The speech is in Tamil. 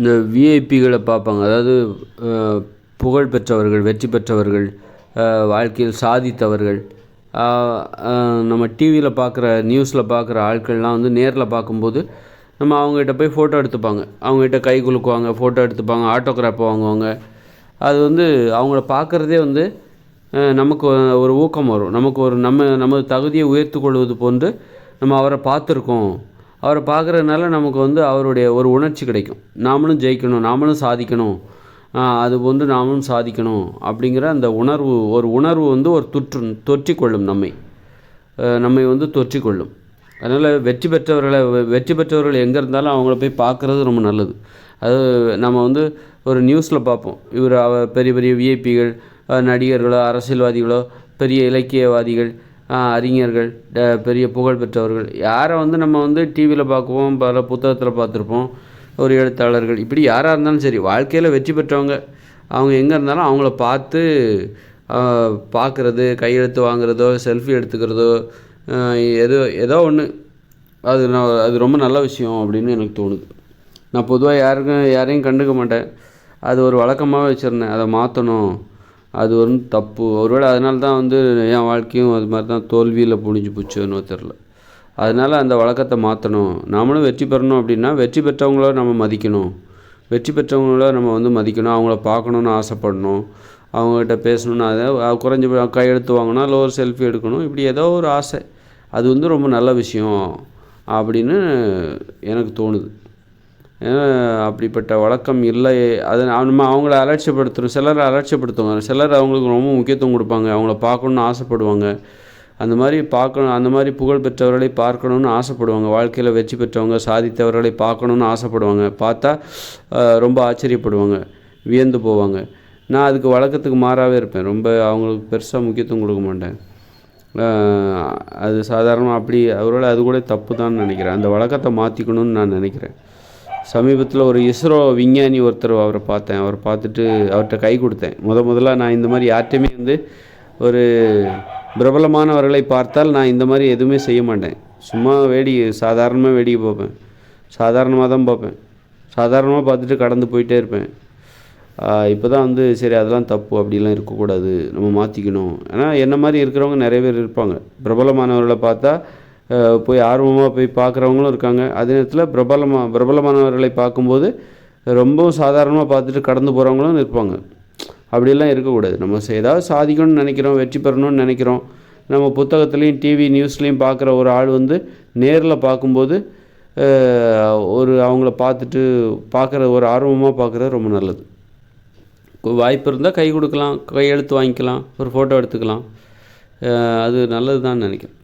இந்த விஐபிகளை பார்ப்பாங்க. அதாவது புகழ் பெற்றவர்கள் வெற்றி பெற்றவர்கள் வாழ்க்கையில் சாதித்தவர்கள். நம்ம டிவியில் பார்க்குற நியூஸில் பார்க்குற ஆட்கள்லாம் வந்து நேரில் பார்க்கும்போது நம்ம அவங்ககிட்ட போய் ஃபோட்டோ எடுத்துப்பாங்க. அவங்ககிட்ட கை குலுக்குவாங்க ஃபோட்டோ எடுத்துப்பாங்க ஆட்டோகிராஃப் வாங்குவாங்க. அது வந்து அவங்கள பார்க்குறதே வந்து நமக்கு ஒரு ஊக்கம் வரும். நமக்கு ஒரு நம்ம நமது தகுதியை உயர்த்து கொள்வது போன்று நம்ம அவரை பார்த்துருக்கோம். அவரை பார்க்குறதுனால நமக்கு வந்து அவருடைய ஒரு உணர்ச்சி கிடைக்கும். நாமளும் ஜெயிக்கணும் நாமளும் சாதிக்கணும். அது வந்து நாமளும் சாதிக்கணும் அப்படிங்கிற அந்த உணர்வு ஒரு உணர்வு வந்து ஒரு தொற்று தொற்றிக்கொள்ளும் நம்மை. நம்மை வந்து தொற்றிக்கொள்ளும். அதனால் வெற்றி பெற்றவர்களை வெற்றி பெற்றவர்கள் எங்கே இருந்தாலும் அவங்கள போய் பார்க்குறது ரொம்ப நல்லது. அது நம்ம வந்து ஒரு நியூஸில் பார்ப்போம். இவர் பெரிய பெரிய விஐபிகள் நடிகர்களோ அரசியல்வாதிகளோ பெரிய இலக்கியவாதிகள் அறிஞர்கள் பெரிய புகழ் பெற்றவர்கள். யாரை வந்து நம்ம வந்து டிவியில் பார்க்குவோம் பல புத்தகத்தில் பார்த்துருப்போம் ஒரு எழுத்தாளர்கள். இப்படி யாராக இருந்தாலும் சரி வாழ்க்கையில் வெற்றி பெற்றவங்க. அவங்க எங்கே இருந்தாலும் அவங்கள பார்த்து பார்க்குறது கையெழுத்து வாங்குறதோ செல்ஃபி எடுத்துக்கிறதோ எதோ ஏதோ ஒன்று அது நான் அது ரொம்ப நல்ல விஷயம் அப்படின்னு எனக்கு தோணுது. நான் பொதுவாக யாருக்கும் யாரையும் கண்டுக்க மாட்டேன். அது ஒரு வழக்கமாகவே வச்சுருந்தேன். அதை மாற்றணும் அது ஒரு தப்பு. ஒருவேளை அதனால தான் வந்து என் வாழ்க்கையும் அது மாதிரி தான் தோல்வியில் புனிஞ்சு போச்சுன்னு தெரில அதனால் அந்த வழக்கத்தை மாற்றணும் நாமளும் வெற்றி பெறணும் அப்படின்னா வெற்றி பெற்றவங்கள நம்ம மதிக்கணும். வெற்றி பெற்றவங்கள நம்ம வந்து மதிக்கணும். அவங்கள பார்க்கணுன்னு ஆசைப்படணும். அவங்கக்கிட்ட பேசணுன்னு அதை குறைஞ்ச கையெழுத்து வாங்கினா இல்லை ஒரு செல்ஃபி எடுக்கணும். இப்படி ஏதோ ஒரு ஆசை. அது வந்து ரொம்ப நல்ல விஷயம் அப்படின்னு எனக்கு தோணுது. அப்படிப்பட்ட வழக்கம் இல்லை. அதை நம்ம அவங்கள அலட்சியப்படுத்துகிறோம் சிலர் அலட்சியப்படுத்துவாங்க. சிலர் அவங்களுக்கு ரொம்ப முக்கியத்துவம் கொடுப்பாங்க. அவங்கள பார்க்கணுன்னு ஆசைப்படுவாங்க. அந்த மாதிரி பார்க்கணும் அந்த மாதிரி புகழ் பெற்றவர்களை பார்க்கணுன்னு ஆசைப்படுவாங்க. வாழ்க்கையில் வெற்றி பெற்றவங்க சாதித்தவர்களை பார்க்கணுன்னு ஆசைப்படுவாங்க. பார்த்தா ரொம்ப ஆச்சரியப்படுவாங்க. வியந்து போவாங்க. நான் அதுக்கு வழக்கத்துக்கு மாறாகவே இருப்பேன். ரொம்ப அவங்களுக்கு பெருசாக முக்கியத்துவம் கொடுக்க மாட்டேன். அது சாதாரணமாக அப்படி அவரோட அது கூட தப்பு தான் நினைக்கிறேன். அந்த வழக்கத்தை மாற்றிக்கணும்னு நான் நினைக்கிறேன். சமீபத்தில் ஒரு இஸ்ரோ விஞ்ஞானி ஒருத்தர் அவரை பார்த்தேன். அவரை பார்த்துட்டு அவர்கிட்ட கை கொடுத்தேன். முத முதல்ல நான் இந்த மாதிரி யார்கிட்டையுமே வந்து ஒரு பிரபலமானவர்களை பார்த்தால் நான் இந்த மாதிரி எதுவுமே செய்ய மாட்டேன். சும்மா வேடிக்கை சாதாரணமாக வேடிக்கை பார்ப்பேன். சாதாரணமாக தான் பார்ப்பேன். சாதாரணமாக பார்த்துட்டு கடந்து போயிட்டே இருப்பேன். இப்போ தான் வந்து சரி அதெல்லாம் தப்பு அப்படிலாம் இருக்கக்கூடாது. நம்ம மாற்றிக்கணும் ஏன்னா என்ன மாதிரி இருக்கிறவங்க நிறைய பேர் இருப்பாங்க. பிரபலமானவர்களை பார்த்தா போய் ஆர்வமாக போய் பார்க்குறவங்களும் இருக்காங்க. அதே நேரத்தில் பிரபலமாக பிரபலமானவர்களை பார்க்கும்போது ரொம்பவும் சாதாரணமாக பார்த்துட்டு கடந்து போகிறவங்களும் இருப்பாங்க. அப்படியெல்லாம் இருக்கக்கூடாது. நம்ம ஏதாவது சாதிக்கணும்னு நினைக்கிறோம் வெற்றி பெறணும்னு நினைக்கிறோம் நம்ம புத்தகத்துலேயும் டிவி நியூஸ்லேயும் பார்க்குற ஒரு ஆள் வந்து நேரில் பார்க்கும்போது ஒரு அவங்கள பார்த்துட்டு பார்க்குற ஒரு ஆர்வமாக பார்க்குறது ரொம்ப நல்லது. வாய்ப்பு இருந்தால் கை கொடுக்கலாம் கையெழுத்து வாங்கிக்கலாம் ஒரு ஃபோட்டோ எடுத்துக்கலாம். அது நல்லது தான் நினைக்கிறேன்.